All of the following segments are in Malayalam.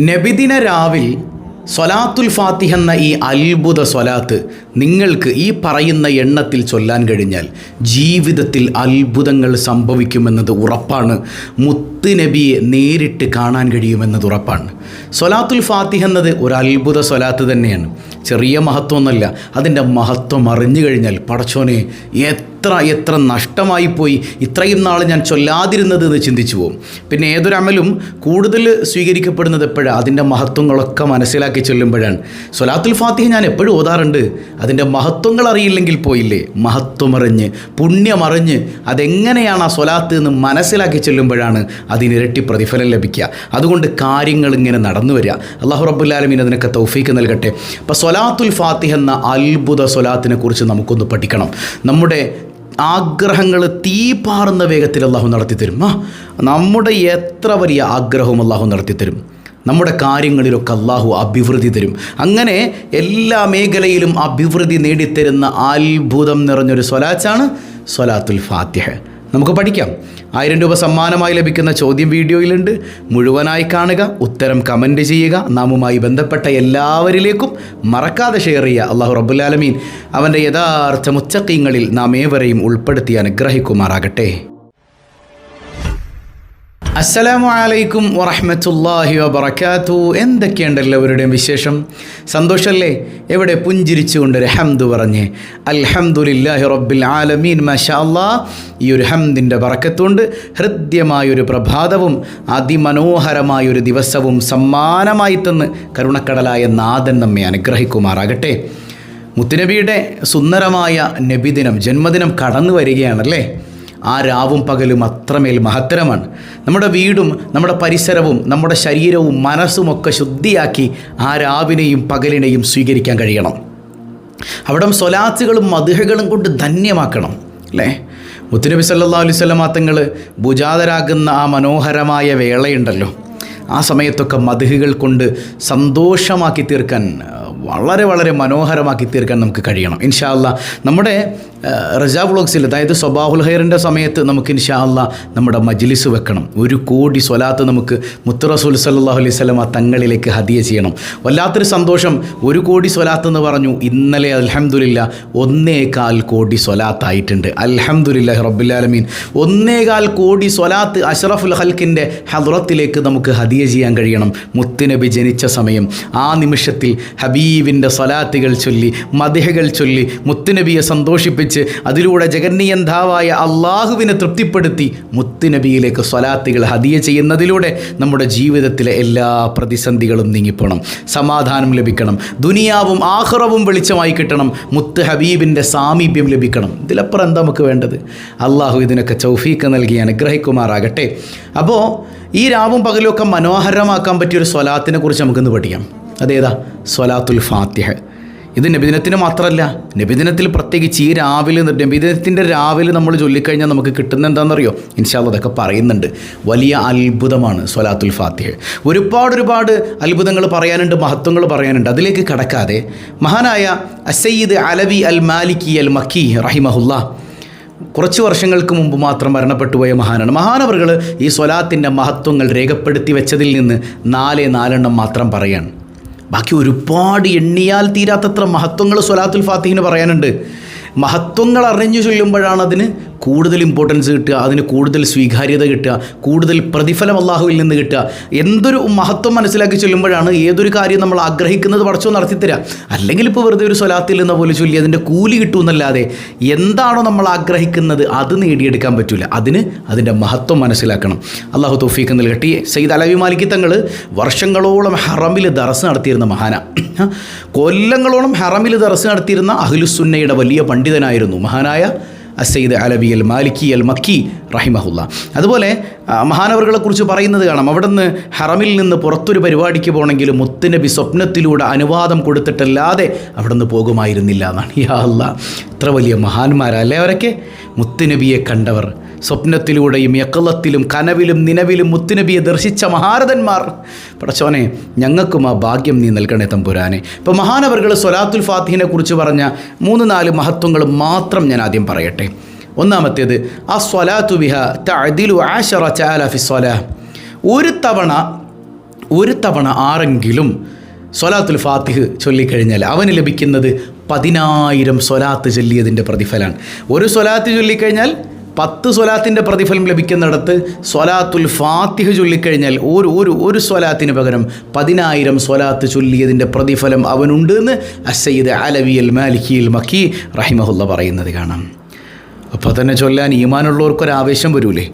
നബിദിന രാവിൽ സ്വലാത്തുൽ ഫാത്തിഹ എന്ന ഈ അത്ഭുത സ്വലാത്ത് നിങ്ങൾക്ക് ഈ പറയുന്ന എണ്ണത്തിൽ ചൊല്ലാൻ കഴിഞ്ഞാൽ ജീവിതത്തിൽ അത്ഭുതങ്ങൾ സംഭവിക്കുമെന്നത് ഉറപ്പാണ്. മുത്ത് നബിയെ നേരിട്ട് കാണാൻ കഴിയുമെന്നത് ഉറപ്പാണ്. സ്വലാത്തുൽ ഫാത്തിഹ എന്നത് ഒരു അത്ഭുത സ്വലാത്ത് തന്നെയാണ്. ചെറിയ മഹത്വമൊന്നുമല്ല അതിന്റെ മഹത്വം അറിഞ്ഞു കഴിഞ്ഞാൽ പടച്ചോനെ എത്ര എത്ര നഷ്ടമായി പോയി ഇത്രയും നാൾ ഞാൻ ചൊല്ലാതിരുന്നത് എന്ന് ചിന്തിച്ചു പോകും പിന്നെ ഏതൊരു അമലും കൂടുതൽ സ്വീകരിക്കപ്പെടുന്നത് എപ്പോഴാണ് അതിന്റെ മഹത്വങ്ങളൊക്കെ മനസ്സിലാക്കി ചൊല്ലുമ്പോഴാണ്. സൊലാത്തുൽ ഫാത്തിഹ ഞാൻ എപ്പോഴും ഓതാറുണ്ട്. അതിന്റെ മഹത്വങ്ങൾ അറിയില്ലെങ്കിൽ പോയില്ലേ? മഹത്വമറിഞ്ഞ് പുണ്യമറിഞ്ഞ് അതെങ്ങനെയാണ് ആ സ്വലാത്ത് എന്ന് മനസ്സിലാക്കി ചൊല്ലുമ്പോഴാണ് അതിനിരട്ടി പ്രതിഫലം ലഭിക്കുക. അതുകൊണ്ട് കാര്യങ്ങൾ ഇങ്ങനെ നടന്നു വരിക. അള്ളാഹു റബ്ബുല്ലാലമീൻ അതിനൊക്കെ തൗഫീക്ക് നൽകട്ടെ. അപ്പോൾ സ്വലാത്തുൽ ഫാത്തിഹ എന്ന അത്ഭുത സ്വലാത്തിനെ കുറിച്ച് നമുക്കൊന്ന് പഠിക്കണം. നമ്മുടെ ആഗ്രഹങ്ങൾ തീപാറുന്ന വേഗത്തിൽ അള്ളാഹു നടത്തിത്തരും ആ നമ്മുടെ എത്ര വലിയ ആഗ്രഹവും അള്ളാഹു നടത്തിത്തരും നമ്മുടെ കാര്യങ്ങളിലൊക്കെ അള്ളാഹു അഭിവൃദ്ധി തരും. അങ്ങനെ എല്ലാ മേഖലയിലും അഭിവൃദ്ധി നേടിത്തരുന്ന അത്ഭുതം നിറഞ്ഞൊരു സ്വലാച്ചാണ് സ്വലാത്തുൽ ഫാത്തിഹ. നമുക്ക് പഠിക്കാം. ആയിരം രൂപ സമ്മാനമായി ലഭിക്കുന്ന ചോദ്യം വീഡിയോയിലുണ്ട്. മുഴുവനായി കാണുക ഉത്തരം കമന്റ് ചെയ്യുക. നാമുമായി ബന്ധപ്പെട്ട എല്ലാവരിലേക്കും മറക്കാതെ ഷെയർ ചെയ്യുക. അള്ളാഹു റബ്ബുലാലമീൻ അവന്റെ യഥാർത്ഥ മുച്ചക്കീങ്ങളിൽ നാം ഏവരെയും ഉൾപ്പെടുത്തി അനുഗ്രഹിക്കുമാറാകട്ടെ. അസ്സലാമു അലൈക്കും വറഹമത്തല്ലാഹി വബർക്കാത്തു എന്തൊക്കെയുണ്ട് എല്ലാവരുടെയും വിശേഷം? സന്തോഷമല്ലേ എവിടെ പുഞ്ചിരിച്ചുകൊണ്ട് ഒരു ഹംദ് പറഞ്ഞ്. അൽഹംദുലില്ലാഹി റബ്ബിൽ ആലമീൻ മാഷാ ഈ ഒരു ഹംദിന്റെ പറക്കത്തുകൊണ്ട് ഹൃദ്യമായൊരു പ്രഭാതവും അതിമനോഹരമായൊരു ദിവസവും സമ്മാനമായി തന്ന് കരുണക്കടലായ നാഥൻ നമ്മെ അനുഗ്രഹിക്കുമാറാകട്ടെ. മുത്തുനബിയുടെ സുന്ദരമായ നബിദിനം ജന്മദിനം കടന്നു വരികയാണല്ലേ? ആ രാവും പകലും അത്രമേൽ മഹത്തരമാണ്. നമ്മുടെ വീടും നമ്മുടെ പരിസരവും നമ്മുടെ ശരീരവും മനസ്സുമൊക്കെ ശുദ്ധിയാക്കി ആ രാവിനെയും പകലിനെയും സ്വീകരിക്കാൻ കഴിയണം. അവിടം സ്വലാത്തുകളും മധുഹകളും കൊണ്ട് ധന്യമാക്കണം അല്ലേ? മുത്തുനബി സല്ലാ അലൈഹി സ്വലമാ തങ്ങൾ ഭുജാതരാകുന്ന ആ മനോഹരമായ വേളയുണ്ടല്ലോ. ആ സമയത്തൊക്കെ മധുഹകൾ കൊണ്ട് സന്തോഷമാക്കി തീർക്കാൻ വളരെ വളരെ മനോഹരമാക്കി തീർക്കാൻ നമുക്ക് കഴിയണം. ഇൻഷാല്ല നമ്മുടെ റജാ വ്ളോഗ്സിൽ അതായത് സ്വബാഹുൽ ഹൈറിന്റെ സമയത്ത് നമുക്ക് ഇൻഷാ അല്ല നമ്മുടെ മജ്ലിസ് വെക്കണം. ഒരു കോടി സ്വലാത്ത് നമുക്ക് മുത്ത് റസൂൽ സല്ലാഹു അലൈഹി സ്വലമ തങ്ങളിലേക്ക് ഹദിയ ചെയ്യണം. വല്ലാത്തൊരു സന്തോഷം. ഒരു കോടി സ്വലാത്ത് എന്ന് പറഞ്ഞു ഇന്നലെ അൽഹംദുലില്ല ഒന്നേകാൽ കോടി സ്വലാത്തായിട്ടുണ്ട് അൽഹംദുലില്ലാഹി റബ്ബുലാലമീൻ ഒന്നേകാൽ കോടി സ്വലാത്ത് അഷറഫുൽ ഹൽക്കിന്റെ ഹദ്റത്തിലേക്ക് നമുക്ക് ഹദിയ ചെയ്യാൻ കഴിയണം. മുത്തുനബി ജനിച്ച സമയം ആ നിമിഷത്തിൽ ഹബീബിന്റെ സ്വലാത്തുകൾ ചൊല്ലി മദിഹകൾ ചൊല്ലി മുത്തുനബിയെ സന്തോഷിപ്പിച്ച് അതിലൂടെ ജഗന്നിയന്താവായ അള്ളാഹുവിനെ തൃപ്തിപ്പെടുത്തി മുത്തുനബിയിലേക്ക് സ്വലാത്തുകൾ ഹദിയ ചെയ്യുന്നതിലൂടെ നമ്മുടെ ജീവിതത്തിലെ എല്ലാ പ്രതിസന്ധികളും നീങ്ങിപ്പോണം. സമാധാനം ലഭിക്കണം. ദുനിയാവും ആഹ്റവും വെളിച്ചമായി കിട്ടണം. മുത്ത് ഹബീബിന്റെ സാമീപ്യം ലഭിക്കണം. ഇതിലപ്പുറം എന്താ നമുക്ക് വേണ്ടത്? അള്ളാഹു ഇതിനൊക്കെ ചൗഫീക്ക് നൽകി അനുഗ്രഹിക്കുമാറാകട്ടെ. അപ്പോൾ ഈ രാവും പകലും ഒക്കെ മനോഹരമാക്കാൻ പറ്റിയ ഒരു സ്വലാത്തിനെ കുറിച്ച് നമുക്കിന്ന് പഠിക്കാം. അതേതാ? സ്വലാത്തുൽ ഫാത്തിഹ. ഇത് നബിദിനത്തിന് മാത്രമല്ല നബിദിനത്തിൽ പ്രത്യേകിച്ച് ഈ രാവിലെ നബിദിനത്തിന്റെ രാവിലെ നമ്മൾ ചൊല്ലിക്കഴിഞ്ഞാൽ നമുക്ക് കിട്ടുന്ന എന്താണെന്നറിയോ? ഇൻഷാല്ല അതൊക്കെ പറയുന്നുണ്ട്. വലിയ അത്ഭുതമാണ് സ്വലാത്തുൽ ഫാത്തിഹ്. ഒരുപാട് ഒരുപാട് അത്ഭുതങ്ങൾ പറയാനുണ്ട് മഹത്വങ്ങൾ പറയാനുണ്ട്. അതിലേക്ക് കടക്കാതെ മഹാനായ അസയ്യിദ് അലവി അൽ മാലിക്കി അൽ മക്കി റഹിമഹുല്ല കുറച്ച് വർഷങ്ങൾക്ക് മുമ്പ് മാത്രം മരണപ്പെട്ടു പോയ മഹാനാണ്. മഹാനവറുകൾ ഈ സ്വലാത്തിന്റെ മഹത്വങ്ങൾ രേഖപ്പെടുത്തി വെച്ചതിൽ നിന്ന് നാലേ നാലെണ്ണം മാത്രം പറയാണ്. ബാക്കി ഒരുപാട് എണ്ണിയാൽ തീരാത്തത്ര മഹത്വങ്ങൾ സ്വലാത്തുൽ ഫാത്തിഹിന് പറയാനുണ്ട്. മഹത്വങ്ങൾ അറിഞ്ഞു ചൊല്ലുമ്പോഴാണ് അതിന് കൂടുതൽ ഇമ്പോർട്ടൻസ് കിട്ടുക അതിന് കൂടുതൽ സ്വീകാര്യത കിട്ടുക കൂടുതൽ പ്രതിഫലം അള്ളാഹുവിൽ നിന്ന് കിട്ടുക. എന്തൊരു മഹത്വം മനസ്സിലാക്കി ചൊല്ലുമ്പോഴാണ് ഏതൊരു കാര്യം നമ്മൾ ആഗ്രഹിക്കുന്നത് പടച്ചോ നടത്തിത്തരിക അല്ലെങ്കിൽ ഇപ്പോൾ വെറുതെ ഒരു സ്വലാത്തിൽ നിന്ന പോലെ ചൊല്ലി അതിന്റെ കൂലി കിട്ടുമെന്നല്ലാതെ എന്താണോ നമ്മൾ ആഗ്രഹിക്കുന്നത് അത് നേടിയെടുക്കാൻ പറ്റില്ല അതിന് അതിന്റെ മഹത്വം മനസ്സിലാക്കണം. അള്ളാഹു തൗഫീഖ് നൽകട്ടെ. സയ്യിദ് അലവി മാലിക്കി തങ്ങൾ വർഷങ്ങളോളം ഹറമിൽ ദറസ് നടത്തിയിരുന്ന മഹാന. കൊല്ലങ്ങളോളം ഹറമിൽ ദറസ് നടത്തിയിരുന്ന അഹ്ലുസുന്നയുടെ വലിയ പണ്ഡിതനായിരുന്നു. മഹാനായ അസയ്ദ് അലബി അൽ മാലിക്കി അൽ മക്കി റഹിമഹുല്ല. അതുപോലെ മഹാനവറുകളെക്കുറിച്ച് പറയുന്നത് കാണാം. അവിടെ നിന്ന് ഹറമിൽ നിന്ന് പുറത്തൊരു പരിപാടിക്ക് പോകണമെങ്കിൽ മുത്തുനബി സ്വപ്നത്തിലൂടെ അനുവാദം കൊടുത്തിട്ടല്ലാതെ അവിടെ നിന്ന് പോകുമായിരുന്നില്ല എന്നാണ്. യാ അല്ല ഇത്ര വലിയ മഹാന്മാരല്ലേ അവരൊക്കെ? മുത്തുനബിയെ കണ്ടവർ സ്വപ്നത്തിലൂടെയും യക്കളത്തിലും കനവിലും നിലവിലും മുത്തുനബിയെ ദർശിച്ച മഹാരഥന്മാർ പടച്ചോനെ ഞങ്ങൾക്കും ആ ഭാഗ്യം നീ നൽകണേ തമ്പുരാനെ. ഇപ്പോൾ മഹാനവറുകൾ സൊലാത്തുൽ ഫാത്തിഹിനെ കുറിച്ച് പറഞ്ഞ മൂന്ന് നാല് മഹത്വങ്ങൾ മാത്രം ഞാൻ ആദ്യം പറയട്ടെ. ഒന്നാമത്തേത് ആ സ്വലാത്തു ബിഹ തഅദിലു ആശറ ചാലഫി സ്വലാ. ഒരു തവണ ഒരു തവണ ആരെങ്കിലും സൊലാത്തുൽ ഫാത്തിഹ് ചൊല്ലിക്കഴിഞ്ഞാൽ അവന് ലഭിക്കുന്നത് പതിനായിരം സ്വലാത്ത് ചൊല്ലിയതിന്റെ പ്രതിഫലമാണ്. ഒരു സ്വലാത്ത് ചൊല്ലിക്കഴിഞ്ഞാൽ പത്ത് സ്വലാത്തിന്റെ പ്രതിഫലം ലഭിക്കുന്നിടത്ത് സ്വലാത്തുൽ ഫാത്തിഹ് ചൊല്ലിക്കഴിഞ്ഞാൽ ഒരു ഒരു ഒരു സ്വലാത്തിന് പകരം പതിനായിരം സ്വലാത്ത് ചൊല്ലിയതിന്റെ പ്രതിഫലം അവനുണ്ട് എന്ന് അസയ്യിദ് അലവിയൽ മാലിക്കിയിൽ മക്കി റഹിമഹുല്ല പറയുന്നത് കാണാം. അപ്പോൾ തന്നെ ചൊല്ലാൻ ഈമാനുള്ളവർക്കൊരാവേശം വരൂലേ?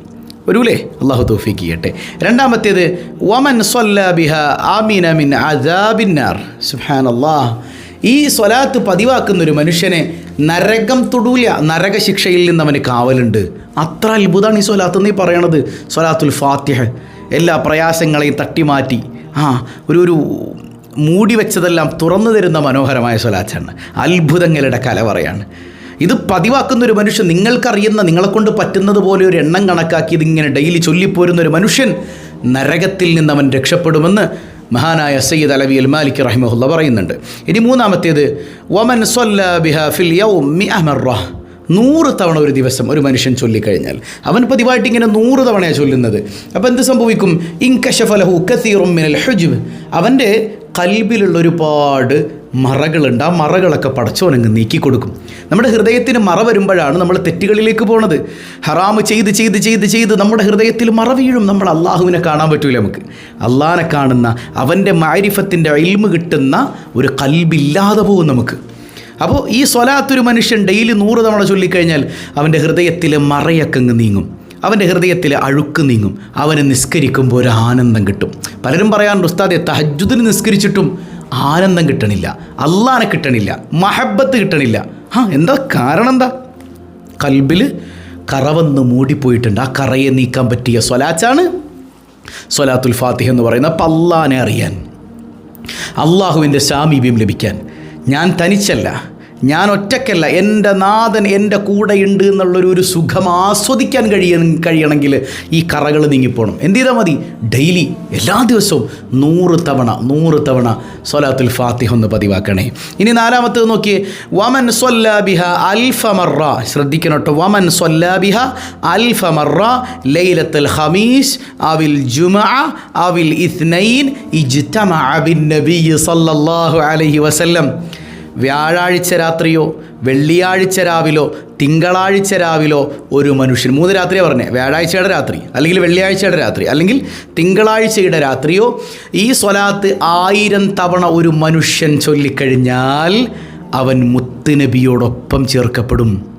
വരൂലേ? അള്ളാഹു തോഫിക്ക് ചെയ്യട്ടെ. രണ്ടാമത്തേത് വമൻ സൊല്ലാബിഹ ആമീന മിൻ അദാബിന്നാർ സുബ്ഹാനല്ലാഹ് ഈ സ്വലാത്ത് പതിവാക്കുന്ന ഒരു മനുഷ്യനെ നരകം തൊടൂല നരക ശിക്ഷയിൽ നിന്ന് അവന് കാവലുണ്ട്. അത്ര അത്ഭുതമാണ് ഈ സ്വലാത്ത് നീ പറയണത്. സ്വലാത്തുൽ ഫാത്തിഹ. എല്ലാ പ്രയാസങ്ങളെയും തട്ടിമാറ്റി ആ ഒരു ഒരു മൂടി വെച്ചതെല്ലാം തുറന്നു തരുന്ന മനോഹരമായ സ്വലാച്ചാണ് അത്ഭുതങ്ങളുടെ കലവറയാണ് ഇത് പതിവാക്കുന്ന ഒരു മനുഷ്യൻ നിങ്ങൾക്കറിയുന്ന നിങ്ങളെ കൊണ്ട് പറ്റുന്നത് പോലെ ഒരു എണ്ണം കണക്കാക്കി ഇതിങ്ങനെ ഡെയിലി ചൊല്ലിപ്പോരുന്ന ഒരു മനുഷ്യൻ നരകത്തിൽ നിന്ന് അവൻ രക്ഷപ്പെടുമെന്ന് മഹാനായ സയ്യിദ് അലവി അൽ മാലിക് റഹിമഹുല്ല പറയുന്നുണ്ട്. ഇനി മൂന്നാമത്തേത് വമൻ ഫിൽ നൂറ് തവണ ഒരു ദിവസം ഒരു മനുഷ്യൻ ചൊല്ലിക്കഴിഞ്ഞാൽ. അവൻ പതിവായിട്ട് ഇങ്ങനെ നൂറ് തവണയാണ് ചൊല്ലുന്നത്. അപ്പോൾ എന്ത് സംഭവിക്കും? ഇൻകഷഫലഹു കസീറും മിനൽ ഹുജുബ് അവന്റെ കൽബിലുള്ള ഒരുപാട് മറകളുണ്ട്. ആ മറകളൊക്കെ പടച്ചോനങ്ങ് നീക്കി കൊടുക്കും നമ്മുടെ ഹൃദയത്തിന് മറ വരുമ്പോഴാണ് നമ്മൾ തെറ്റുകളിലേക്ക് പോണത്. ഹറാമ് ചെയ്ത് ചെയ്ത് ചെയ്ത് ചെയ്ത് നമ്മുടെ ഹൃദയത്തിൽ മറ വീഴും. നമ്മൾ അള്ളാഹുവിനെ കാണാൻ പറ്റൂല നമുക്ക്. അള്ളാഹിനെ കാണുന്ന അവന്റെ മാരിഫത്തിന്റെ അയിൽമ് കിട്ടുന്ന ഒരു കൽബില്ലാതെ പോകും നമുക്ക്. അപ്പോൾ ഈ സ്വലാത്തൊരു മനുഷ്യൻ ഡെയിലി നൂറ് തവണ ചൊല്ലിക്കഴിഞ്ഞാൽ അവന്റെ ഹൃദയത്തിലെ അങ്ങ് നീങ്ങും. അവന്റെ ഹൃദയത്തിലെ അഴുക്ക് നീങ്ങും. അവനെ നിസ്കരിക്കുമ്പോൾ ഒരു ആനന്ദം കിട്ടും. പലരും പറയാറുണ്ട് ഉസ്താദെ തഹജുദിന് നിസ്കരിച്ചിട്ടും ആനന്ദം കിട്ടണില്ല അള്ളാനെ കിട്ടണില്ല മഹബത്ത് കിട്ടണില്ല. ആ എന്താ കാരണം എന്താ? കൽബിൽ കറവന്ന് മൂടിപ്പോയിട്ടുണ്ട്. ആ കറയെ നീക്കാൻ പറ്റിയ സ്വലാച്ചാണ് സ്വലാത്തുൽ ഫാത്തിഹ് എന്ന് പറയുന്ന അപ്പം അള്ളാനെ അറിയാൻ അള്ളാഹുവിന്റെ സാമീപ്യം ലഭിക്കാൻ. ഞാൻ തനിച്ചല്ല ഞാൻ ഒറ്റയ്ക്കല്ല എന്റെ നാഥൻ എന്റെ കൂടെയുണ്ട് എന്നുള്ളൊരു ഒരു സുഖം ആസ്വദിക്കാൻ കഴിയ കഴിയണമെങ്കിൽ ഈ കറകൾ നീങ്ങിപ്പോണം. എന്ത് ചെയ്താൽ മതി? ഡെയിലി എല്ലാ ദിവസവും നൂറ് തവണ നൂറ് തവണ സൊലാത്തുൽ ഫാത്തിഹ ഒന്ന് പതിവാക്കണേ. ഇനി നാലാമത്തത് നോക്കിയേ. വമൻ സൊല്ലാബിഹ അൽഫമറ ശ്രദ്ധിക്കണം കേട്ടോ. വമൻ സൊല്ലാബിഹ അൽഫമറ ലൈലത്തുൽ ഹമീസ് അവിൽ ജുമ അവിൽ ഇസ്നൈൻ ഇജ്തമഅ ബിൻ നബി സല്ലല്ലാഹു അലൈഹി വസല്ലം. വ്യാഴാഴ്ച രാത്രിയോ വെള്ളിയാഴ്ച രാവിലോ തിങ്കളാഴ്ച രാവിലോ ഒരു മനുഷ്യൻ. മൂന്ന് രാത്രിയാണ് പറഞ്ഞത് വ്യാഴാഴ്ചയുടെ രാത്രി അല്ലെങ്കിൽ വെള്ളിയാഴ്ചയുടെ രാത്രി അല്ലെങ്കിൽ തിങ്കളാഴ്ചയുടെ രാത്രിയോ ഈ സ്വലാത്ത് ആയിരം തവണ ഒരു മനുഷ്യൻ ചൊല്ലിക്കഴിഞ്ഞാൽ അവൻ മുത്തുനബിയോടൊപ്പം ചേർക്കപ്പെടും.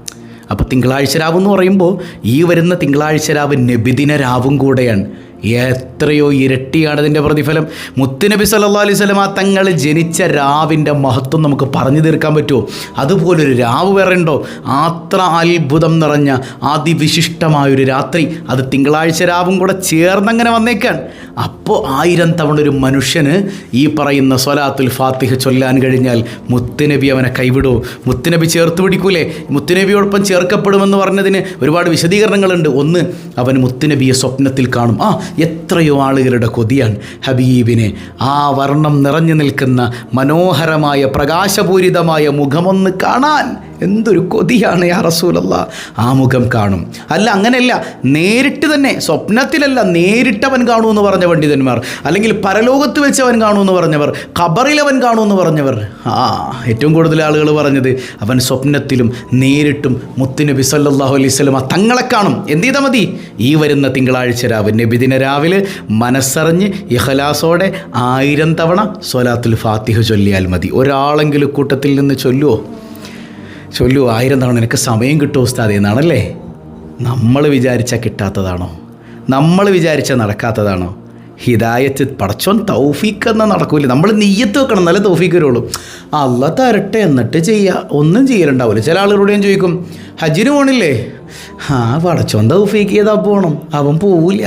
അപ്പോൾ തിങ്കളാഴ്ച രാവ് എന്ന് പറയുമ്പോൾ ഈ വരുന്ന തിങ്കളാഴ്ച രാവ് നബിദിന രാവും കൂടെയാണ്. എത്രയോ ഇരട്ടിയാണ് അതിന്റെ പ്രതിഫലം. മുത്തുനബി സല്ലാ അലൈഹി സ്വലമ തങ്ങൾ ജനിച്ച രാവിന്റെ മഹത്വം നമുക്ക് പറഞ്ഞു തീർക്കാൻ പറ്റുമോ? അതുപോലൊരു രാവ് വേറെ ഉണ്ടോ? അത്ര അത്ഭുതം നിറഞ്ഞ അതിവിശിഷ്ടമായൊരു രാത്രി. അത് തിങ്കളാഴ്ച രാവും കൂടെ ചേർന്നങ്ങനെ വന്നേക്കാൻ. അപ്പോൾ ആയിരം തവണ ഒരു മനുഷ്യന് ഈ പറയുന്ന സ്വലാത്തുൽ ഫാത്തിഹ ചൊല്ലാൻ കഴിഞ്ഞാൽ മുത്തുനബി അവനെ കൈവിടുമോ മുത്തുനബി ചേർത്ത് പിടിക്കൂലേ? മുത്തുനബിയോടൊപ്പം ചേർക്കപ്പെടുമെന്ന് പറഞ്ഞതിന് ഒരുപാട് വിശദീകരണങ്ങളുണ്ട്. ഒന്ന് അവൻ മുത്തുനബിയെ സ്വപ്നത്തിൽ കാണും. ആ എത്രയോ ആളുകളുടെ കൊതിയാണ് ഹബീബിനെ. ആ വർണം നിറഞ്ഞു നിൽക്കുന്ന മനോഹരമായ പ്രകാശപൂരിതമായ മുഖമൊന്ന് കാണാൻ എന്തൊരു കൊതിയാണ് യാ റസൂലല്ല. ആ മുഖം കാണും. അല്ല അങ്ങനെയല്ല. നേരിട്ട് തന്നെ സ്വപ്നത്തിലല്ല നേരിട്ടവൻ കാണുമെന്ന് പറഞ്ഞ പണ്ഡിതന്മാർ. അല്ലെങ്കിൽ പരലോകത്ത് വെച്ച് അവൻ കാണുമെന്ന് പറഞ്ഞവർ ഖബറിൽ അവൻ കാണുമെന്ന് പറഞ്ഞവർ. ആ ഏറ്റവും കൂടുതൽ ആളുകൾ പറഞ്ഞത് അവൻ സ്വപ്നത്തിലും നേരിട്ടും മുത്തുനബി സല്ലാഹു അലൈഹി സ്വലമ തങ്ങളെ കാണും. എന്ത് ചെയ്താൽ മതി? ഈ വരുന്ന തിങ്കളാഴ്ച രാവ് നബിദിന രാവിലെ മനസ്സറിഞ്ഞ് ഇഹലാസോടെ ആയിരം തവണ സ്വലാത്തുൽ ഫാത്തിഹ ചൊല്ലിയാൽ മതി. ഒരാളെങ്കിലും കൂട്ടത്തിൽ നിന്ന് ചൊല്ലുവോ? ചൊല്ലു ആയിരം തവണ എനിക്ക് സമയം കിട്ടുമോ ഉസ്താദേ എന്നാണല്ലേ? നമ്മൾ വിചാരിച്ചാൽ കിട്ടാത്തതാണോ? നമ്മൾ വിചാരിച്ചാൽ നടക്കാത്തതാണോ? ഹിദായത്ത് പടച്ചോൻ തൗഫീഖ് എന്നാൽ നടക്കൂല? നമ്മൾ നെയ്യത്ത് വെക്കണം നല്ല തൗഫീഖ് വരുള്ളൂ. അല്ല തരട്ടെ എന്നിട്ട് ചെയ്യുക ഒന്നും ചെയ്യലുണ്ടാവില്ല ചില ആളുകളോടെയും ചോദിക്കും ഹജ്ജിന് പോണില്ലേ? ആ പടച്ചോൻ തൗഫീഖ് ചെയ്താൽ പോകണം അവൻ പോവില്ല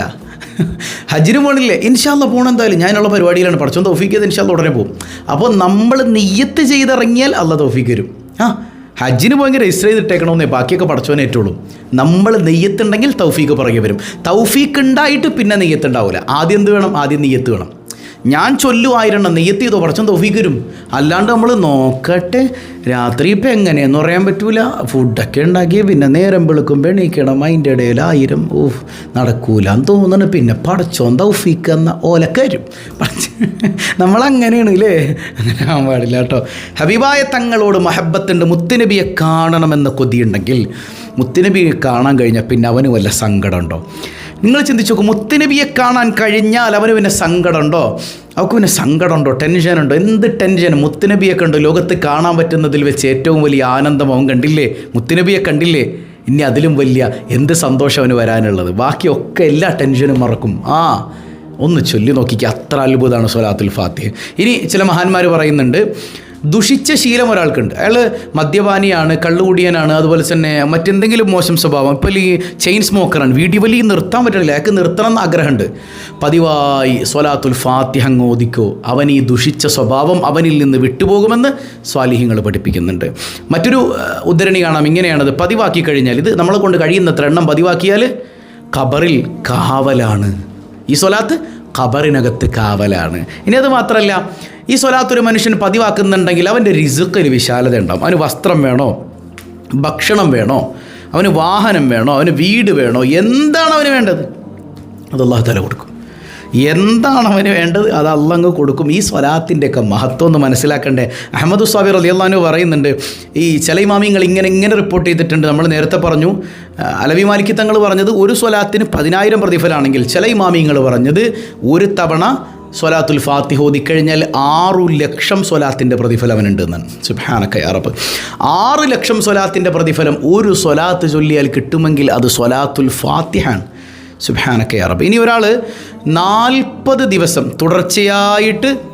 ഹജ്ജിന് പോകണില്ലേ ഇൻഷാല്ല പോകണം എന്തായാലും. ഞാനുള്ള പരിപാടിയിലാണ്. പടച്ചോൻ തൗഫീഖ് ചെയ്ത് ഇൻഷാല്ല ഉടനെ പോകും അപ്പോൾ നമ്മൾ നെയ്യത്ത് ചെയ്തിറങ്ങിയാൽ അല്ല തൗഫീഖ് വരും. ആ ഹജ്ജിന് പോയെങ്കിൽ രജിസ്റ്റർ ചെയ്തിട്ടേക്കണമെന്നേ ബാക്കിയൊക്കെ പഠിച്ചവനെ ഏറ്റുള്ളൂ. നമ്മൾ നെയ്യത്തുണ്ടെങ്കിൽ തൗഫീക്ക് പുറകെ വരും. തൗഫീക്ക് ഉണ്ടായിട്ട് പിന്നെ നെയ്യത്തുണ്ടാവില്ല ആദ്യം എന്ത് വേണം? ആദ്യം നെയ്യത്ത് വേണം. ഞാൻ ചൊല്ലുമായിരണം നെയ്യത്തി ചെയ്തോ പടച്ചൻ തോഫീക്ക് അല്ലാണ്ട് നമ്മൾ നോക്കട്ടെ രാത്രി ഇപ്പം എങ്ങനെയെന്ന് പറയാൻ പറ്റൂല. ഫുഡൊക്കെ ഉണ്ടാക്കി പിന്നെ നേരം വെളുക്കുമ്പോൾ എണീക്കണം അതിന്റെ ഇടയിൽ ആയിരം ഓഹ് നടക്കൂലെന്ന് തോന്നുന്നു. പിന്നെ പടച്ചോൻ തൗഫീക്ക് എന്ന പടച്ച നമ്മളങ്ങനെയാണ് ഇല്ലേ അങ്ങനെ ആവാൻ പാടില്ല കേട്ടോ. ഹബീബായ തങ്ങളോട് മഹബത്തുണ്ട് മുത്തുനബിയെ കാണണമെന്ന കൊതിയുണ്ടെങ്കിൽ മുത്തുനബിയെ കാണാൻ കഴിഞ്ഞാൽ പിന്നെ അവന് വല്ല സങ്കടമുണ്ടോ നിങ്ങൾ ചിന്തിച്ചു നോക്കും മുത്തുനബിയെ കാണാൻ കഴിഞ്ഞാൽ അവന് പിന്നെ സങ്കടമുണ്ടോ? അവൾക്ക് പിന്നെ സങ്കടമുണ്ടോ? ടെൻഷനുണ്ടോ? എന്ത് ടെൻഷൻ മുത്തനബിയെ കണ്ടു ലോകത്ത് കാണാൻ പറ്റുന്നതിൽ വെച്ച് ഏറ്റവും വലിയ ആനന്ദം അവൻ കണ്ടില്ലേ? മുത്തനബിയെ കണ്ടില്ലേ? ഇനി അതിലും വലിയ എന്ത് സന്തോഷം അവന് വരാനുള്ളത്? ബാക്കിയൊക്കെ എല്ലാ ടെൻഷനും മറക്കും. ആ ഒന്ന് ചൊല്ലി നോക്കിക്കുക അത്ര അത്ഭുതമാണ് സൊലാത്തുൽ ഫാത്തിഹ്. ഇനി ചില മഹാന്മാർ പറയുന്നുണ്ട് ദുഷിച്ച ശീലം ഒരാൾക്കുണ്ട്. അയാൾ മദ്യപാനിയാണ് കള്ളുകൂടിയനാണ് അതുപോലെ തന്നെ മറ്റെന്തെങ്കിലും മോശം സ്വഭാവം. ഇപ്പോൾ ഈ ചെയിൻ സ്മോക്കറാണ് വീടി വലിയ നിർത്താൻ പറ്റില്ല അയാൾക്ക് നിർത്തണം എന്ന് ആഗ്രഹമുണ്ട്. പതിവായി സ്വലാത്തുൽ ഫാത്തിഹ അങ്ങ് ഓദിക്കോ അവൻ ഈ ദുഷിച്ച സ്വഭാവം അവനിൽ നിന്ന് വിട്ടുപോകുമെന്ന് സ്വാലിഹ്യങ്ങൾ പഠിപ്പിക്കുന്നുണ്ട്. മറ്റൊരു ഉദ്ധരണി കാണാം. ഇങ്ങനെയാണത്. പതിവാക്കി കഴിഞ്ഞാൽ ഇത് നമ്മളെ കൊണ്ട് കഴിയുന്നത്ര എണ്ണം പതിവാക്കിയാൽ ഖബറിൽ കാവലാണ്. ഈ സ്വലാത്ത് ഖബറിനകത്ത് കാവലാണ്. ഇനി അത് മാത്രമല്ല ഈ സ്വലാത്തൊരു മനുഷ്യൻ പതിവാക്കുന്നുണ്ടെങ്കിൽ അവന്റെ റിസുക്കിന് വിശാലത ഉണ്ടാവും. അവന് വസ്ത്രം വേണോ? ഭക്ഷണം വേണോ? അവന് വാഹനം വേണോ? അവന് വീട് വേണോ? എന്താണ് അവന് വേണ്ടത്? അത് അള്ളാഹു തല കൊടുക്കും. എന്താണ് അവന് വേണ്ടത് അത് അള്ളങ്ങ് കൊടുക്കും. ഈ സ്വലാത്തിന്റെയൊക്കെ മഹത്വം ഒന്ന് മനസ്സിലാക്കണ്ടേ. അഹമ്മദ് അലി അള്ളഹാനു പറയുന്നുണ്ട് ഈ ചില ഇമാമിങ്ങൾ ഇങ്ങനെ ഇങ്ങനെ റിപ്പോർട്ട് ചെയ്തിട്ടുണ്ട്. നമ്മൾ നേരത്തെ പറഞ്ഞു അലവി മാലിക്കി തങ്ങൾ പറഞ്ഞത് ഒരു സ്വലാത്തിന് പതിനായിരം പ്രതിഫലമാണെങ്കിൽ ചില ഇമാമിങ്ങൾ പറഞ്ഞത് ഒരു തവണ സ്വലാത്തുൽ ഫാത്തിഹ ഓതിക്കഴിഞ്ഞാൽ ആറു ലക്ഷം സ്വലാത്തിന്റെ പ്രതിഫലം അവനുണ്ട് എന്നാണ് സുബാനക്ക അറബ് ആറ് ലക്ഷം സ്വലാത്തിന്റെ പ്രതിഫലം ഒരു സ്വലാത്ത് ചൊല്ലിയാൽ കിട്ടുമെങ്കിൽ അത് സ്വലാത്തുൽ ഫാത്തിഹാണ്. സുബാനക്ക അറബ് ഇനി ഒരാൾ നാൽപ്പത് ദിവസം തുടർച്ചയായിട്ട്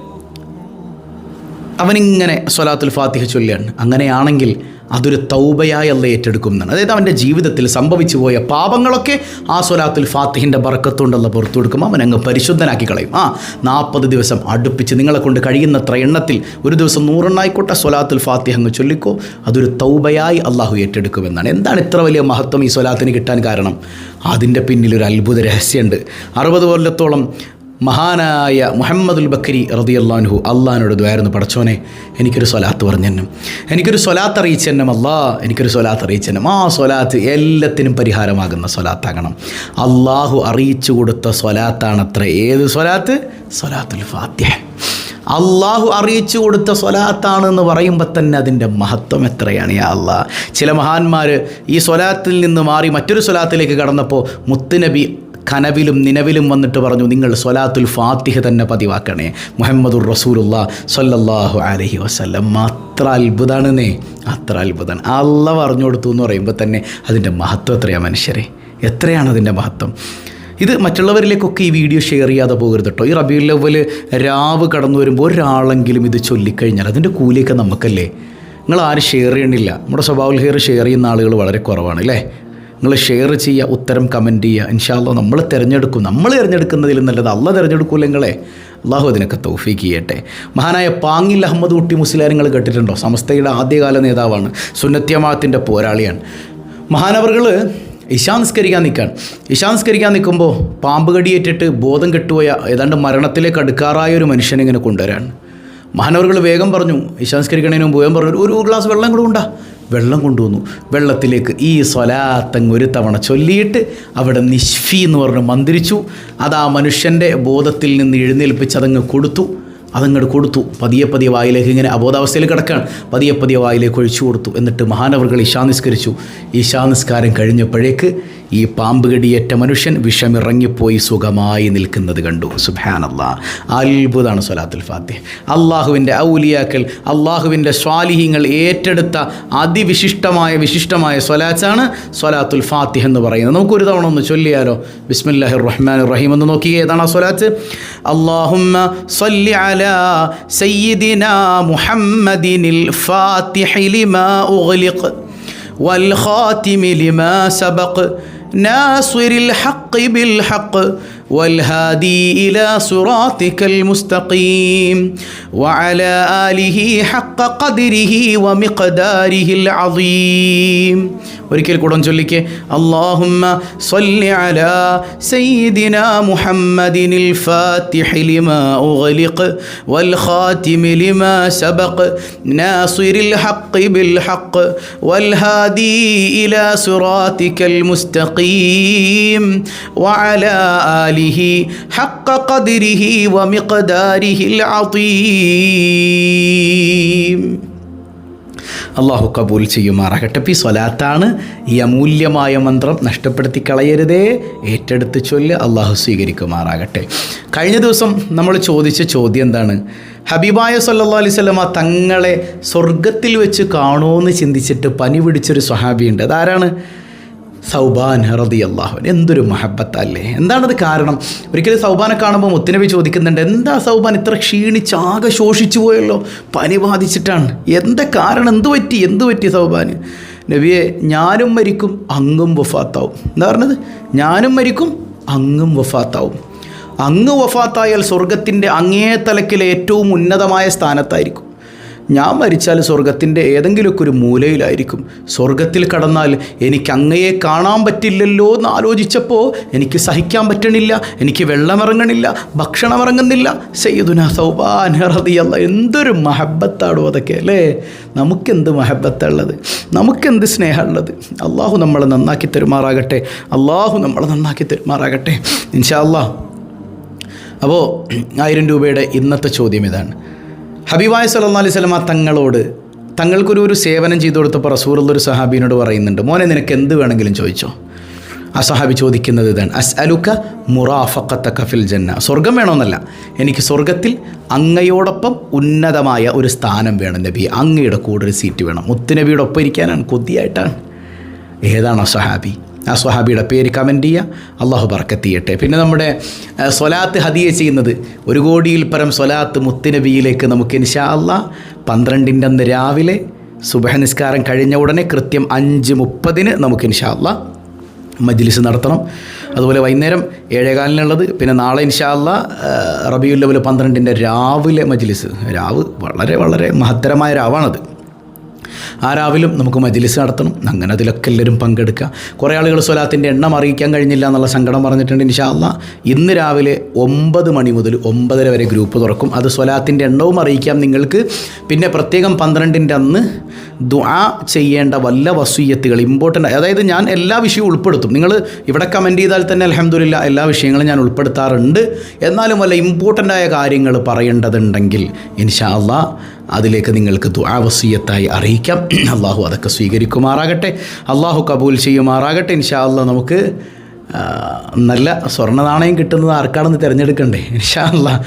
അവനിങ്ങനെ സ്വലാത്തുൽ ഫാത്തിഹ ചൊല്ലുകയാണ്. അങ്ങനെയാണെങ്കിൽ അതൊരു തൗബയായി അല്ല ഏറ്റെടുക്കും എന്നാണ്. അതായത് അവന്റെ ജീവിതത്തിൽ സംഭവിച്ചു പോയ പാപങ്ങളൊക്കെ ആ സ്വലാത്തുൽ ഫാത്തിഹിന്റെ ബറക്കത്തുകൊണ്ടുള്ള പുറത്തു കൊടുക്കും അവൻ അങ്ങ് പരിശുദ്ധനാക്കി കളയും. ആ നാൽപ്പത് ദിവസം അടുപ്പിച്ച് നിങ്ങളെ കൊണ്ട് കഴിയുന്നത്ര എണ്ണത്തിൽ ഒരു ദിവസം നൂറെണ്ണായിക്കോട്ടെ സ്വലാത്തുൽ ഫാത്തിഹ അങ്ങ് ചൊല്ലിക്കോ അതൊരു തൗബയായി അള്ളാഹു ഏറ്റെടുക്കുമെന്നാണ് എന്താണ് ഇത്ര വലിയ മഹത്വം ഈ സ്വലാത്തിന് കിട്ടാൻ കാരണം? അതിന്റെ പിന്നിൽ ഒരു അത്ഭുത രഹസ്യമുണ്ട്. അറുപത് കൊല്ലത്തോളം മഹാനായ മുഹമ്മദുൽ ബക്കരി റതിയല്ലാൻഹു അള്ളഹാനോട് ദ്വായിരുന്നു പടച്ചോനെ എനിക്കൊരു സ്വലാത്ത് പറഞ്ഞെന്നും എനിക്കൊരു സ്വലാത്ത് അറിയിച്ചെന്നും അല്ലാ എനിക്കൊരു സ്വലാത്ത് അറിയിച്ചെന്നും ആ സ്വലാത്ത് എല്ലാത്തിനും പരിഹാരമാകുന്ന സ്വലാത്താകണം. അള്ളാഹു അറിയിച്ചു കൊടുത്ത സ്വലാത്താണത്ര. ഏത് സ്വലാത്ത്? സ്വലാത്തുൽ ഫാത്യ അള്ളാഹു അറിയിച്ചു കൊടുത്ത സ്വലാത്താണെന്ന് പറയുമ്പോൾ തന്നെ അതിന്റെ മഹത്വം എത്രയാണ് യാ അള്ളാ? ചില മഹാന്മാർ ഈ സ്വലാത്തിൽ നിന്ന് മാറി മറ്റൊരു സ്വലാത്തിലേക്ക് കടന്നപ്പോൾ മുത്തുനബി കനവിലും നിലവിലും വന്നിട്ട് പറഞ്ഞു നിങ്ങൾ സ്വലാത്തുൽ ഫാത്തിഹ തന്നെ പതിവാക്കണേ. മുഹമ്മദുർ റസൂലുള്ള സല്ലല്ലാഹു അലഹി വസല്ലം. അത്ര അത്ഭുതമാണെന്നേ അത്ര അത്ഭുതമാണ് അല്ല പറഞ്ഞു കൊടുത്തു എന്ന് പറയുമ്പോൾ തന്നെ അതിന്റെ മഹത്വം എത്രയാണ് മനുഷ്യരെ? എത്രയാണ് അതിന്റെ മഹത്വം? ഇത് മറ്റുള്ളവരിലേക്കൊക്കെ ഈ വീഡിയോ ഷെയർ ചെയ്യാതെ പോകരുത് കേട്ടോ ഈ റബിയുൽ ലെവൽ രാവ് കടന്നു വരുമ്പോൾ ഒരാളെങ്കിലും ഇത് ചൊല്ലിക്കഴിഞ്ഞാൽ അതിന്റെ കൂലിയൊക്കെ നമുക്കല്ലേ? നിങ്ങൾ ആരും ഷെയർ ചെയ്യണില്ല. നമ്മുടെ സ്വഭാവൽ ഹെയർ ഷെയർ ചെയ്യുന്ന ആളുകൾ വളരെ കുറവാണ് അല്ലേ? നിങ്ങൾ ഷെയർ ചെയ്യുക ഉത്തരം കമന്റ് ചെയ്യുക. ഇൻഷാല്ല നമ്മൾ തിരഞ്ഞെടുക്കും. നമ്മൾ തിരഞ്ഞെടുക്കുന്നതിൽ നല്ലത് അല്ല തിരഞ്ഞെടുക്കൂല നിങ്ങളെ? അള്ളാഹു അതിനൊക്കെ തൗഫീക്ക് ചെയ്യട്ടെ. മഹാനായ പാങ്ങിൽ അഹമ്മദ് കുട്ടി മുസ്ലിയാരങ്ങൾ കേട്ടിട്ടുണ്ടോ? സമസ്തയുടെ ആദ്യകാല നേതാവാണ്. സുന്നത്യമാത്തിന്റെ പോരാളിയാണ്. മഹാനവറുകൾ ഇശാംസ്കരിക്കാൻ നിൽക്കാൻ ഇശാംസ്കരിക്കാൻ നിൽക്കുമ്പോൾ പാമ്പ് കടിയേറ്റിട്ട് ബോധം കെട്ടുപോയ ഏതാണ്ട് മരണത്തിലേക്ക് അടുക്കാറായ ഒരു മനുഷ്യനെ ഇങ്ങനെ കൊണ്ടുവരാൻ മഹാനവറുകൾ വേഗം പറഞ്ഞു ഇശാംസ്കരിക്കണേനും വേഗം പറഞ്ഞു ഒരു ഗ്ലാസ് വെള്ളം കൂടെ കൊണ്ടാ. വെള്ളം കൊണ്ടുവന്നു. വെള്ളത്തിലേക്ക് ഈ സ്വലാത്തങ് ഒരു തവണ ചൊല്ലിയിട്ട് അവിടെ നിഷ്ഫി എന്ന് പറഞ്ഞ് മന്ദിരിച്ചു അത് ആ മനുഷ്യന്റെ ബോധത്തിൽ നിന്ന് എഴുന്നേൽപ്പിച്ച് അതങ്ങ് കൊടുത്തു. അതങ്ങോട്ട് കൊടുത്തു. പതിയെ പതിയെ വായിലേക്ക് ഇങ്ങനെ അബോധാവസ്ഥയിൽ കിടക്കുകയാണ് പതിയെ പതിയെ വായിലേക്ക് ഒഴിച്ചു കൊടുത്തു. എന്നിട്ട് മഹാനവറുകൾ ഈശാനിസ്കരിച്ചു ഇശാനിസ്കാരം കഴിഞ്ഞപ്പോഴേക്ക് ഈ പാമ്പ് കടിയേറ്റ മനുഷ്യൻ വിഷമിറങ്ങിപ്പോയി സുഖമായി നിൽക്കുന്നത് കണ്ടു സുബാനല്ലാ അത്ഭുതമാണ് സ്വലാത്തുൽ ഫാത്തിഹ് അള്ളാഹുവിൻ്റെ ഔലിയാക്കൾ അള്ളാഹുവിൻ്റെ സ്വാലിഹ്യങ്ങൾ ഏറ്റെടുത്ത അതിവിശിഷ്ടമായ വിശിഷ്ടമായ സ്വലാത്താണ് സ്വലാത്തുൽ ഫാത്തിഹ് എന്ന് പറയുന്നത് നമുക്കൊരു തവണ ഒന്ന് ചൊല്ലിയാലോ ബിസ്മില്ലാഹി റഹ്മാൻ റഹീം എന്ന് നോക്കി ഏതാണ് ആ സ്വലാത്ത് അള്ളാഹുമ്മ സല്ലി അലാ സയ്യിദിനാ മുഹമ്മദിനിൽ ഫാത്തിഹി ലിമാ ഉഗ്ലിഖ് والخاتم لما سبق ناصر الحق بالحق. والهادي إلى صراطك المستقيم وعلى آله حق قدره ومقداره العظيم ഒരിക്കൽ കൂടെ ഒന്ന് ചൊല്ലിക്കേ അള്ളാഹുമ്മ صل على سيدنا محمد الفاتح لما أغلق والخاتم لما سبق ناصر الحق بالحق والهادي إلى صراطك المستقيم وعلى آله حق قدره ومقداره العظيم അള്ളാഹു കബൂൽ ചെയ്യുമാറാകട്ടെ ഇപ്പോൾ ഈ സ്വലാത്താണ് ഈ അമൂല്യമായ മന്ത്രം നഷ്ടപ്പെടുത്തി കളയരുതേ ഏറ്റെടുത്ത് ചൊല്ല് അള്ളാഹു സ്വീകരിക്കുമാറാകട്ടെ കഴിഞ്ഞ ദിവസം നമ്മൾ ചോദിച്ച ചോദ്യം എന്താണ് ഹബീബായ സല്ലാ അലൈഹി സ്വലമ തങ്ങളെ സ്വർഗത്തിൽ വെച്ച് കാണുമോ ചിന്തിച്ചിട്ട് പനി പിടിച്ചൊരു സ്വഹാബിയുണ്ട് അതാരാണ് സൗബാൻ ഹറദി അള്ളാഹുൻ എന്തൊരു മഹബത്തല്ലേ? എന്താണത് കാരണം? ഒരിക്കലും സൗബാനെ കാണുമ്പോൾ മുത്തനബി ചോദിക്കുന്നുണ്ട് എന്താ സൗബാൻ ഇത്ര ക്ഷീണിച്ച് ആകെ ശോഷിച്ചു പോയല്ലോ? പനി ബാധിച്ചിട്ടാണ്. എന്താ കാരണം? എന്ത് പറ്റി? എന്ത് പറ്റി സൗബാന്? നബിയെ ഞാനും മരിക്കും അങ്ങും വഫാത്താവും. എന്താ പറഞ്ഞത്? ഞാനും മരിക്കും അങ്ങും വഫാത്താവും. അങ്ങ് വഫാത്തായാൽ സ്വർഗത്തിന്റെ അങ്ങേ തലക്കിലെ ഏറ്റവും ഉന്നതമായ സ്ഥാനത്തായിരിക്കും. ഞാൻ മരിച്ചാൽ സ്വർഗത്തിന്റെ ഏതെങ്കിലുമൊക്കെ ഒരു മൂലയിലായിരിക്കും. സ്വർഗത്തിൽ കടന്നാൽ എനിക്ക് അങ്ങയെ കാണാൻ പറ്റില്ലല്ലോ എന്ന് ആലോചിച്ചപ്പോൾ എനിക്ക് സഹിക്കാൻ പറ്റണില്ല എനിക്ക് വെള്ളമിറങ്ങണില്ല ഭക്ഷണം ഇറങ്ങുന്നില്ല സയ്യിദുന സൗബാൻ എന്തൊരു മഹബത്താടോ അതൊക്കെ അല്ലേ? നമുക്കെന്ത് മഹബത്തുള്ളത് നമുക്കെന്ത് സ്നേഹമുള്ളത്? അള്ളാഹു നമ്മളെ നന്നാക്കി തരുമാറാകട്ടെ. അള്ളാഹു നമ്മളെ നന്നാക്കി തരുമാറാകട്ടെ. ഇൻഷാ അള്ളാഹ്. അപ്പോൾ ആയിരം രൂപയുടെ ഇന്നത്തെ ചോദ്യം ഇതാണ്. ഹബീബായ് സല്ലാ അലൈഹി തങ്ങളോട് തങ്ങൾക്കൊരു ഒരു സേവനം ചെയ്തു കൊടുത്തപ്പോൾ റസൂറുള്ളൊരു സഹാബിനോട് പറയുന്നുണ്ട് മോനെ നിനക്ക് എന്ത് വേണമെങ്കിലും ചോദിച്ചോ? ആ സഹാബി ചോദിക്കുന്നത് ഇതാണ് അസ് അലുക്ക മുറാഫക്കത്ത കഫിൽ ജന്ന സ്വർഗം വേണമെന്നല്ല എനിക്ക് സ്വർഗത്തിൽ അങ്ങയോടൊപ്പം ഉന്നതമായ ഒരു സ്ഥാനം വേണം നബി അങ്ങയുടെ കൂടെ ഒരു സീറ്റ് വേണം മുത്തുനബിയുടെ ഒപ്പം ഇരിക്കാനാണ് കൊതിയായിട്ടാണ്. ഏതാണ് സഹാബി? ആ സ്വഹാബിയുടെ പേര് കമന്റ് ചെയ്യുക. അള്ളാഹു ബർക്കത്ത് ചെയ്യട്ടെ പിന്നെ നമ്മുടെ സ്വലാത്ത് ഹദിയ ചെയ്യുന്നത്. ഒരു കോടിയിൽ പരം സ്വലാത്ത് മുത്തുനബിയിലേക്ക് നമുക്ക് ഇൻഷാ അള്ളാ പന്ത്രണ്ടിന്റെ അന്ന് രാവിലെ സുബഹ നിസ്കാരം കഴിഞ്ഞ ഉടനെ കൃത്യം അഞ്ച് മുപ്പതിന് നമുക്ക് ഇൻഷാ അള്ളാ മജ്ലിസ് നടത്തണം. അതുപോലെ വൈകുന്നേരം ഏഴേകാലിനുള്ളത്. പിന്നെ നാളെ ഇൻഷാല്ല റബിയുല്ലവൽ ലെവൽ പന്ത്രണ്ടിന്റെ രാവിലെ മജ്ലിസ്. രാവ് വളരെ വളരെ മഹത്തരമായ രാവാണത്. ആ രാവിലും നമുക്ക് മജിലിസ് നടത്തണം. അങ്ങനെ അതിലൊക്കെ എല്ലാവരും പങ്കെടുക്കുക. കുറേ ആളുകൾ സ്വലാത്തിന്റെ എണ്ണം അറിയിക്കാൻ കഴിഞ്ഞില്ല എന്നുള്ള സങ്കടം പറഞ്ഞിട്ടുണ്ട് ഇൻഷാല്ല ഇന്ന് രാവിലെ ഒമ്പത് മണി മുതൽ ഒമ്പതര വരെ ഗ്രൂപ്പ് തുറക്കും. അത് സ്വലാത്തിന്റെ എണ്ണവും അറിയിക്കാം നിങ്ങൾക്ക്. പിന്നെ പ്രത്യേകം പന്ത്രണ്ടിന്റെ അന്ന് ദുആ ചെയ്യേണ്ട വല്ല വസൂയത്തുകൾ ഇമ്പോർട്ടന്റ് അതായത് ഞാൻ എല്ലാ വിഷയവും ഉൾപ്പെടുത്തും. നിങ്ങൾ ഇവിടെ കമന്റ് ചെയ്താൽ തന്നെ അലഹമ്മദില്ല എല്ലാ വിഷയങ്ങളും ഞാൻ ഉൾപ്പെടുത്താറുണ്ട്. എന്നാലും വല്ല ഇമ്പോർട്ടന്റ് ആയ കാര്യങ്ങൾ പറയേണ്ടതുണ്ടെങ്കിൽ ഇൻഷാ അള്ളാ അതിലേക്ക് നിങ്ങൾക്ക് ദുആ ദുആവസീയത്തായി അറിയിക്കാം. അള്ളാഹു അതൊക്കെ സ്വീകരിക്കുമാറാകട്ടെ. അള്ളാഹു കബൂൽ ചെയ്യുമാറാകട്ടെ. ഇൻഷാ നമുക്ക് നല്ല സ്വർണ നാണയം കിട്ടുന്നത് ആർക്കാണെന്ന് തിരഞ്ഞെടുക്കണ്ടേ? ഇൻഷാ അല്ലാ.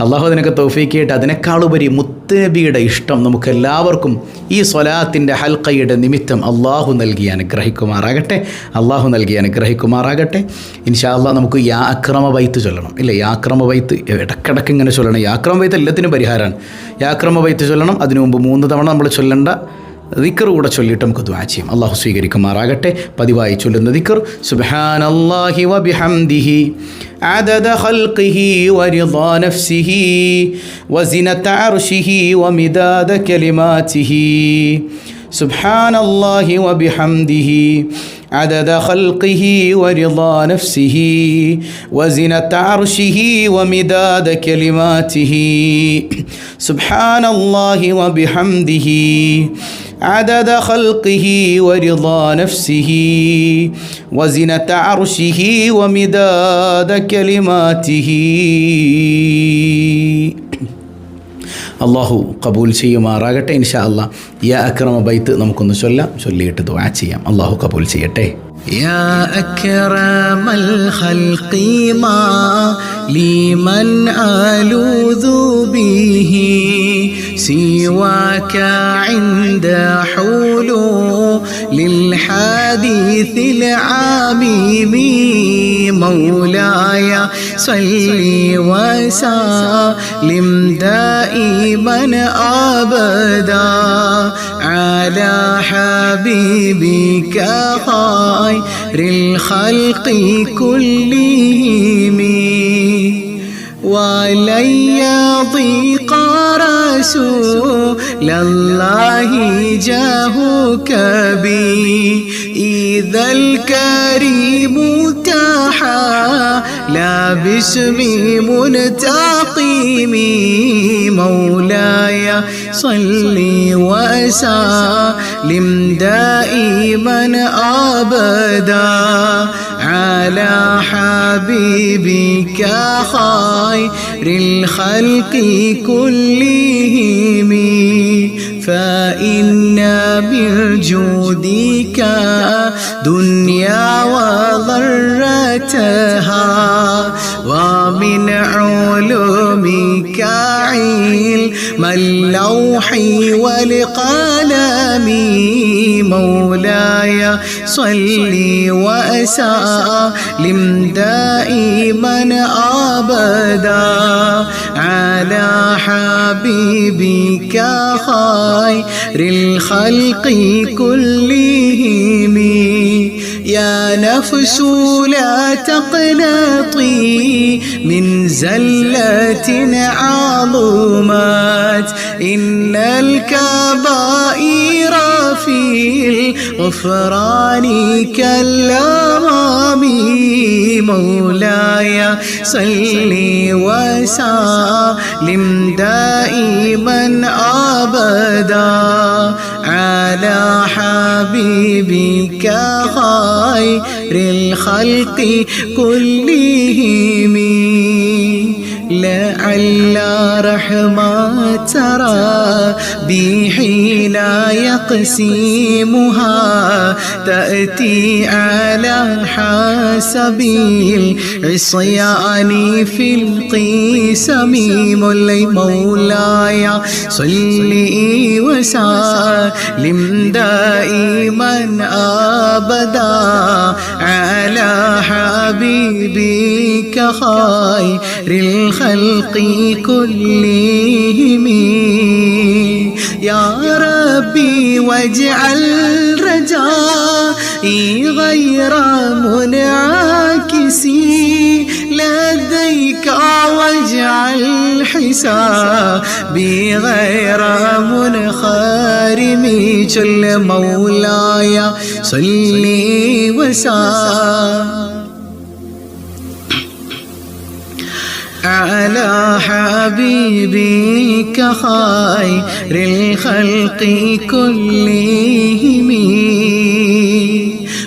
അള്ളാഹു അതിനൊക്കെ തോഫീക്കിയിട്ട് അതിനേക്കാളുപരി മുത്തനബിയുടെ ഇഷ്ടം നമുക്കെല്ലാവർക്കും ഈ സ്വലാത്തിന്റെ ഹൽക്കയുടെ നിമിത്തം അള്ളാഹു നൽകി അനുഗ്രഹിക്കുമാറാകട്ടെ. അള്ളാഹു നൽകി അനുഗ്രഹിക്കുമാറാകട്ടെ. ഇൻഷാ അല്ലാ നമുക്ക് യാ അക്രമ വൈത്ത് ചൊല്ലണം. ഇല്ലേ? യാ അക്രമ വൈത്ത് ഇടക്കിടക്ക് ഇങ്ങനെ ചൊല്ലണം. യാ അക്രമ വൈത്ത് എല്ലാത്തിനും പരിഹാരമാണ് യാ അക്രമ വൈത്ത് ചൊല്ലണം. അതിനു മുമ്പ് മൂന്ന് തവണ നമ്മൾ ചൊല്ലേണ്ട ദിക്കർ കൂടെ ചൊല്ലിയിട്ട് നമുക്ക് ദ്വാ ചെയ്യും അള്ളാഹു സ്വീകരിക്കുമാറാകട്ടെ പതിവായി ചൊല്ലുന്ന ദിക്കർ സുബ്ഹാനല്ലാഹി വബിഹംദിഹി عدد خلقه ورضا نفسه وزنة عرشه ومداد كلماته سبحان الله وبحمده عدد خلقه ورضا نفسه وزنة عرشه ومداد كلماته سبحان الله وبحمده عدد خلقه ورضا نفسه وزنة عرشه ومداد كلماته അള്ളാഹു കബൂൽ ചെയ്യുമാറാകട്ടെ ഇൻഷാ അല്ലാ യാ അക്രമ ബൈത്ത് നമുക്കൊന്ന് ചൊല്ലാം ചൊല്ലിയിട്ട് ദുആ ചെയ്യാം അള്ളാഹു കബൂൽ ചെയ്യട്ടെ يا أكرم الخلق ما لمن ألوذ به سواك عند حلول للحديث العميم مولاي صل وسلم دائما أبدا على حبيبك خير الخلق كلهم. ولن يضيق رسول الله جاهك بي. إذا الكريم لا باسم منتقم مولاي. صل وسلم دائما أبدا على حبيبك خير الخلق كلهم. فإن برجودك دنيا وضرتها علومك علم اللوح والقلم مولاي صل وسلم دائما أبدا. على حبيبك خير الخلق كلهم. يا نفس لا تقنطي من زلة عظمت إن الكبائر في الغفران كاللام مولاي. صل وسلم دائما أبدا على حبيبك خير الخلق كلهم. لعل رحمة ترى بي حين يقسمها تأتي على حسب العصيان في القسم مولاي مولاي صلي وسلم دائما أبدا على حبيبك. خير الخلق كلهم. يا ربي واجعل رجائي غير منعكس. لديك واجعل حسابي غير منخرم جل مولاي صلي وسلم. على حبيبك خير الخلق كلهم.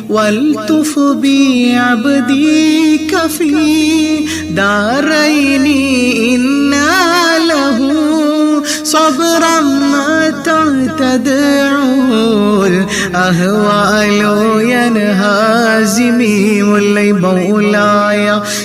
والتف بعبدك في دارين إنا له صبرا متى تدعو الأهوال ينهزمي واللي مولاي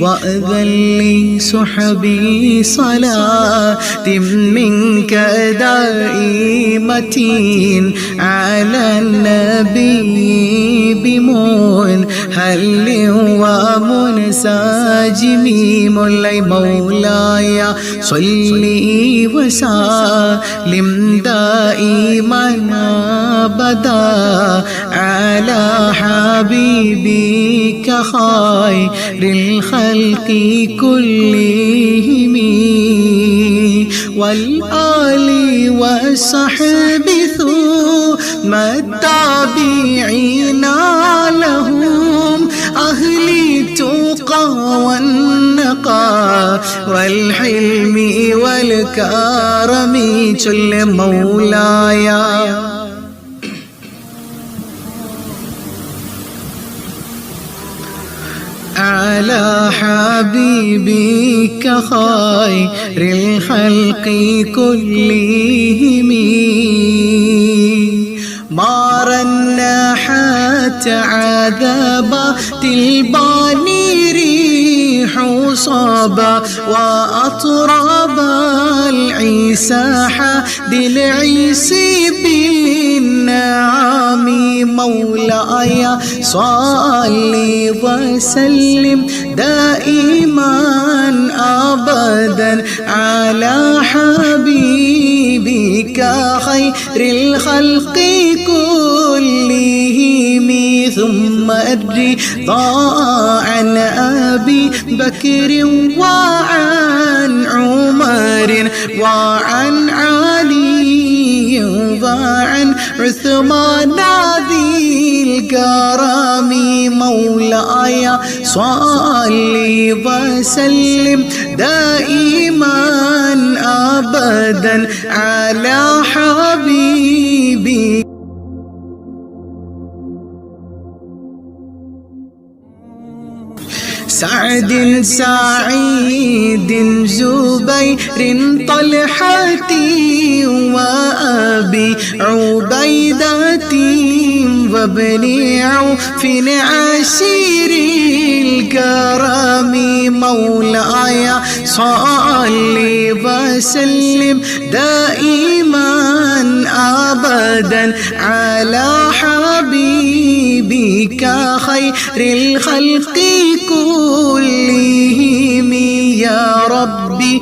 وأذن لي سحبي صلاة منك دائمة على النبي بمون هل ومنساجم مولاي مولاي صلي وسلم دائما أبدا على حبيبك خير الخلق كلهم. والآل والصحب ثم التابعين لهم. أهل التقى والنقى والحلم والكرم. جل مولاي. على حبيبك خير الخلق كلهم. ما رنحت عذابات الباني ريح صابا وأطرب عيسى حاد العيس بالنعم مولاي. صل وسلم دائما ابدا على حبيبك خير الخلق كلهم. ثم الرضا عن أبي بكر وعن عمر وعن علي وعن عثمان ذي الكرم مولاي. صل وسلم دائما ابدا على حبيبي. سعد سعيد زبير طلحة وأبي عبيدة وابن عوف عشير الكرم مولاي صل وسلم دائما أبدا على حبيبك خير الخلق كلهم يا ربي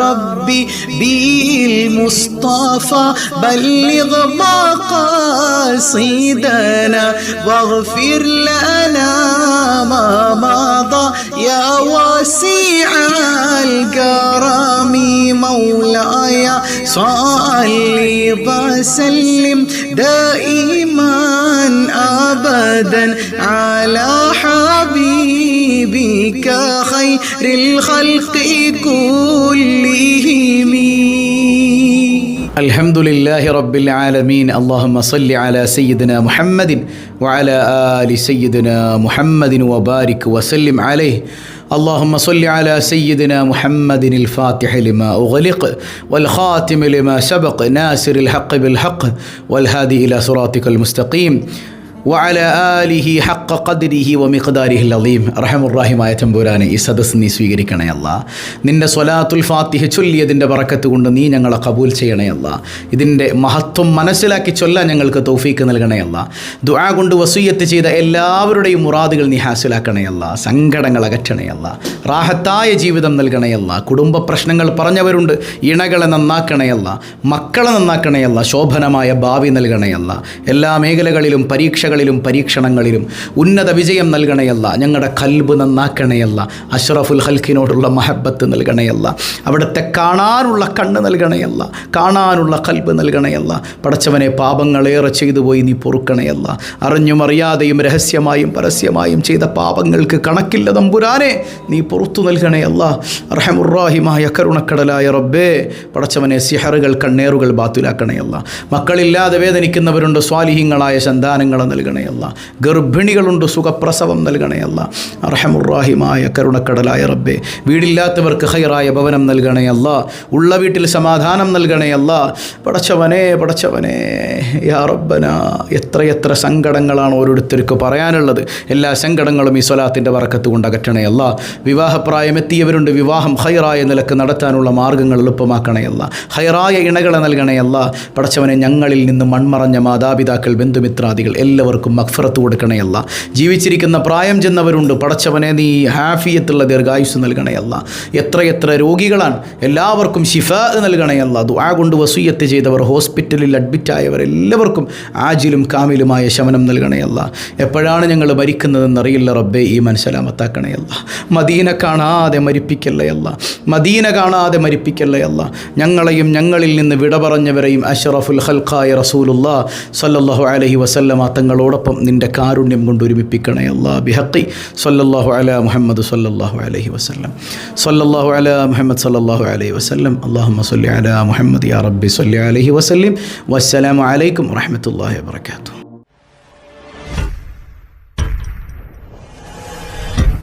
بالمصطفى بلغ مقاصدنا واغفر لنا ما مضى يا واسع الكرم مولاي صل وسلم دائما ابدا على حبيبك خير الخلق كلهم. الحمد لله رب العالمين. اللهم صل على سيدنا محمد وعلى آل سيدنا محمد وبارك وسلم عليه. اللهم صل على سيدنا محمد الفاتح لما أغلق والخاتم لما سبق ناصر الحق بالحق والهادي إلى صراطك المستقيم. വഅല ആലിഹി ഹക്ക ഖദ്രിഹി വ മിഖ്ദാരിഹി അലീം റഹമുറാഹിമായ തമ്പുരാനെ ഈ സദസ് നീ സ്വീകരിക്കണേ അല്ല. നിന്റെ സ്വലാത്തുൽ ഫാത്തിഹ ചൊല്ലിയതിന്റെ പറക്കത്ത് കൊണ്ട് നീ ഞങ്ങളെ കബൂൽ ചെയ്യണേ അല്ല. ഇതിന്റെ മഹത്വം മനസ്സിലാക്കി ചൊല്ലാൻ ഞങ്ങൾക്ക് തൗഫീക്ക് നൽകണേ അല്ല. ദുആ കൊണ്ട് വസൂയത്ത് ചെയ്ത എല്ലാവരുടെയും മുറാദുകൾ നീ ഹാസിലാക്കണേ അല്ല. സങ്കടങ്ങൾ അകറ്റണേ അല്ല. റാഹത്തായ ജീവിതം നൽകണേ അല്ല. കുടുംബ പ്രശ്നങ്ങൾ പറഞ്ഞവരുണ്ട് ഇണകളെ നന്നാക്കണേ അല്ല. മക്കളെ നന്നാക്കണേ അല്ല. ശോഭനമായ ഭാവി നൽകണേ അല്ല. എല്ലാ മേഖലകളിലും പരീക്ഷ പരീക്ഷകളിലും പരീക്ഷണങ്ങളിലും ഉന്നത വിജയം നൽകണയല്ല ഞങ്ങളുടെ കൽബ് നന്നാക്കണയല്ല അഷ്റഫുൽ ഹൽക്കിനോടുള്ള മഹബത്ത് നൽകണയല്ല അവിടുത്തെ കാണാനുള്ള കണ്ണ് നൽകണയല്ല കാണാനുള്ള കൽബ് നൽകണയല്ല പടച്ചവനെ പാപങ്ങളേറെ ചെയ്തു പോയി നീ പൊറുക്കണയല്ല അറിഞ്ഞും അറിയാതെയും രഹസ്യമായും പരസ്യമായും ചെയ്ത പാപങ്ങൾക്ക് കണക്കില്ല തമ്പുരാനെ നീ പുറത്തു നൽകണയല്ല. റഹമുറാഹിമായ കരുണക്കടലായ റബ്ബേ പടച്ചവനെ സിഹറുകൾ കണ്ണേറുകൾ ബാത്തിലാക്കണയല്ല. മക്കളില്ലാതെ വേദനിക്കുന്നവരുണ്ട് സ്വാലിഹ്യങ്ങളായ സന്താനങ്ങളെ നൽകണയല്ല ഗർഭിണികളുണ്ട് സുഖപ്രസവം നൽകണയല്ല അർഹമുറാഹിമായ കരുണക്കടലായ റബ്ബെ വീടില്ലാത്തവർക്ക് ഹൈറായ ഭവനം നൽകണയല്ല ഉള്ള വീട്ടിൽ സമാധാനം നൽകണയല്ല പടച്ചവനെ പടച്ചവനെ യാ റബ്ബന. എത്രയെത്ര സങ്കടങ്ങളാണ് ഓരോരുത്തർക്ക് പറയാനുള്ളത്. എല്ലാ സങ്കടങ്ങളും ഈ സ്വലാത്തിന്റെ വറക്കത്ത് കൊണ്ട് അകറ്റണയല്ല വിവാഹപ്രായമെത്തിയവരുണ്ട് വിവാഹം ഹൈറായ നിലയ്ക്ക് നടത്താനുള്ള മാർഗങ്ങൾ എളുപ്പമാക്കണയല്ല ഹൈറായ ഇണകളെ നൽകണയല്ല പടച്ചവനെ ഞങ്ങളിൽ നിന്ന് മൺമറഞ്ഞ മാതാപിതാക്കൾ ബന്ധുമിത്രാദികൾ എല്ലാവർക്കും മക്ഫറത്ത് കൊടുക്കണയല്ല ജീവിച്ചിരിക്കുന്ന പ്രായം ചെന്നവരുണ്ട് പടച്ചവനെ നീ ഹാഫിയത്തുള്ള ദീർഘായുസ് നൽകണയല്ല എത്രയെത്ര രോഗികളാണ് എല്ലാവർക്കും ഷിഫ നൽകണയല്ല ദുആ കൊണ്ട് വസൂയത്ത് ചെയ്തവർ ഹോസ്പിറ്റലിൽ അഡ്മിറ്റായവർ എല്ലാവർക്കും ആജിലും കാമിലുമായ ശമനം നൽകണയല്ല എപ്പോഴാണ് ഞങ്ങൾ മരിക്കുന്നതെന്ന് അറിയില്ല റബ്ബെ ഈ മനസ്സലാമത്താക്കണയല്ല മദീന കാണാതെ മരിപ്പിക്കല്ലയല്ല മദീന കാണാതെ മരിപ്പിക്കല്ലയല്ല ഞങ്ങളെയും ഞങ്ങളിൽ നിന്ന് വിട പറഞ്ഞവരെയും അഷറഫുൽ ഹൽഖായ റസൂലുള്ള സല്ലല്ലാഹു അലൈഹി വസല്ലമ തങ്ങളോട് ഞങ്ങളോടൊപ്പം നിന്റെ കാരുണ്യം കൊണ്ട് ഒരുമിപ്പിക്കണേ അല്ലാ ബിഹക്കി സല്ലല്ലാഹു അല മുഹമ്മദ് സല്ലല്ലാഹു അലൈഹി വസല്ലം. സല്ലല്ലാഹു അല മുഹമ്മദ് സല്ലല്ലാഹു അലൈഹി വസല്ലം. അല്ലാഹുമ്മ സല്ലി അല മുഹമ്മദ് യാ റബ്ബി സല്ലി അലൈഹി വസല്ലം. വസ്സലാമു അലൈക്കും വറഹ്മത്തുള്ളാഹി വബറകാതുഹു.